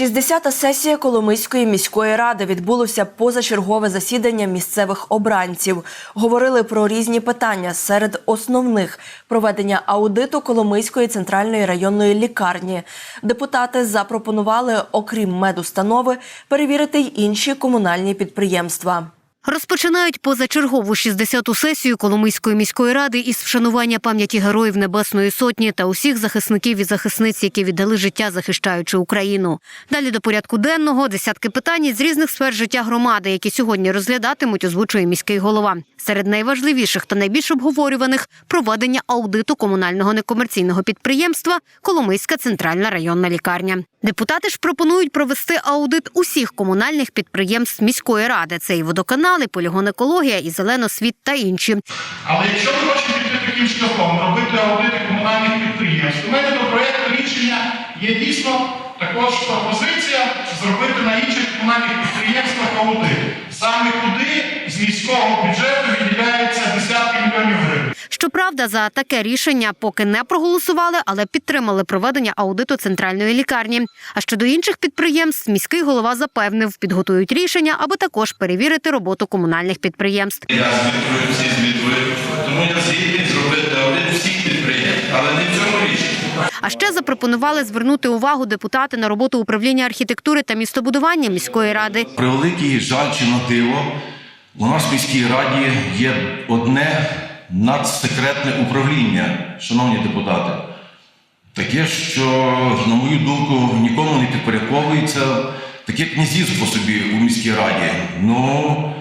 60-та сесія Коломийської міської ради відбулося позачергове засідання місцевих обранців. Говорили про різні питання. Серед основних проведення аудиту Коломийської центральної районної лікарні. Депутати запропонували, окрім медустанови, перевірити й інші комунальні підприємства. Розпочинають позачергову 60-ту сесію Коломийської міської ради із вшанування пам'яті героїв Небесної Сотні та усіх захисників і захисниць, які віддали життя, захищаючи Україну. Далі до порядку денного десятки питань з різних сфер життя громади, які сьогодні розглядатимуть, озвучує міський голова. Серед найважливіших та найбільш обговорюваних проведення аудиту комунального некомерційного підприємства Коломийська центральна районна лікарня. Депутати ж пропонують провести аудит усіх комунальних підприємств міської ради. Це і водоканали, полігон екологія, і зеленосвіт та інші. Але якщо ми хочемо піти таким шляхом, робити аудити комунальних підприємств, у мене до проєкту рішення є дійсно також пропозиція зробити на інших комунальних підприємствах аудит. Саме туди з міського бюджету Щоправда, за таке рішення поки не проголосували, але підтримали проведення аудиту центральної лікарні. А щодо інших підприємств, міський голова запевнив, підготують рішення, аби також перевірити роботу комунальних підприємств. Я звітую, всі звітують. Тому я згідний зробити аудит всіх підприємств, але не в цьому рішенні. А ще запропонували звернути увагу депутати на роботу управління архітектури та містобудування міської ради. Превеликий жаль чи на диво, у нас в міській раді є одне надсекретне управління, шановні депутати. Таке, що, на мою думку, нікому не підпорядковується. Таке князівство собі у міській раді. Ну,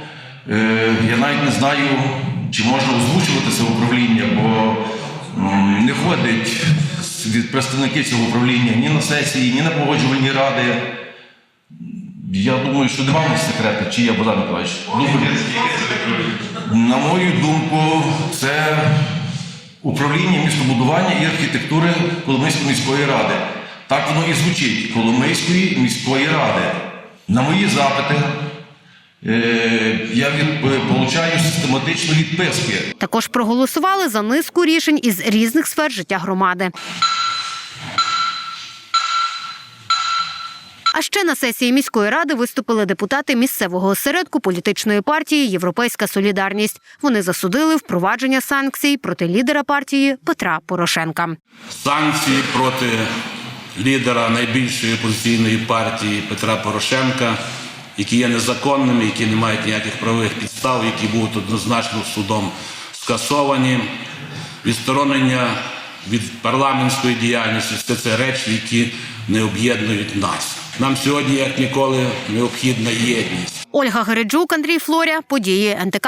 е, я навіть не знаю, чи можна озвучувати це управління, бо не ходить від представники цього управління ні на сесії, ні на погоджувальні ради. Я думаю, що нема в нас секрету, чи є Богдан Миколаївич? Думаю, на мою думку, це управління містобудування і архітектури Коломийської міської ради. Так воно і звучить Коломийської міської ради. На мої запити е, я від, получаю систематично відписки. Також проголосували за низку рішень із різних сфер життя громади. А ще на сесії міської ради виступили депутати місцевого осередку політичної партії Європейська Солідарність. Вони засудили впровадження санкцій проти лідера партії Петра Порошенка. санкції проти лідера найбільшої опозиційної партії Петра Порошенка, які є незаконними, які не мають ніяких правових підстав, які будуть однозначно судом скасовані, відсторонення від парламентської діяльності все це речі, які не об'єднують нас. Нам сьогодні, як ніколи, необхідна єдність. Ольга Гереджук, Андрій Флоря, події НТК.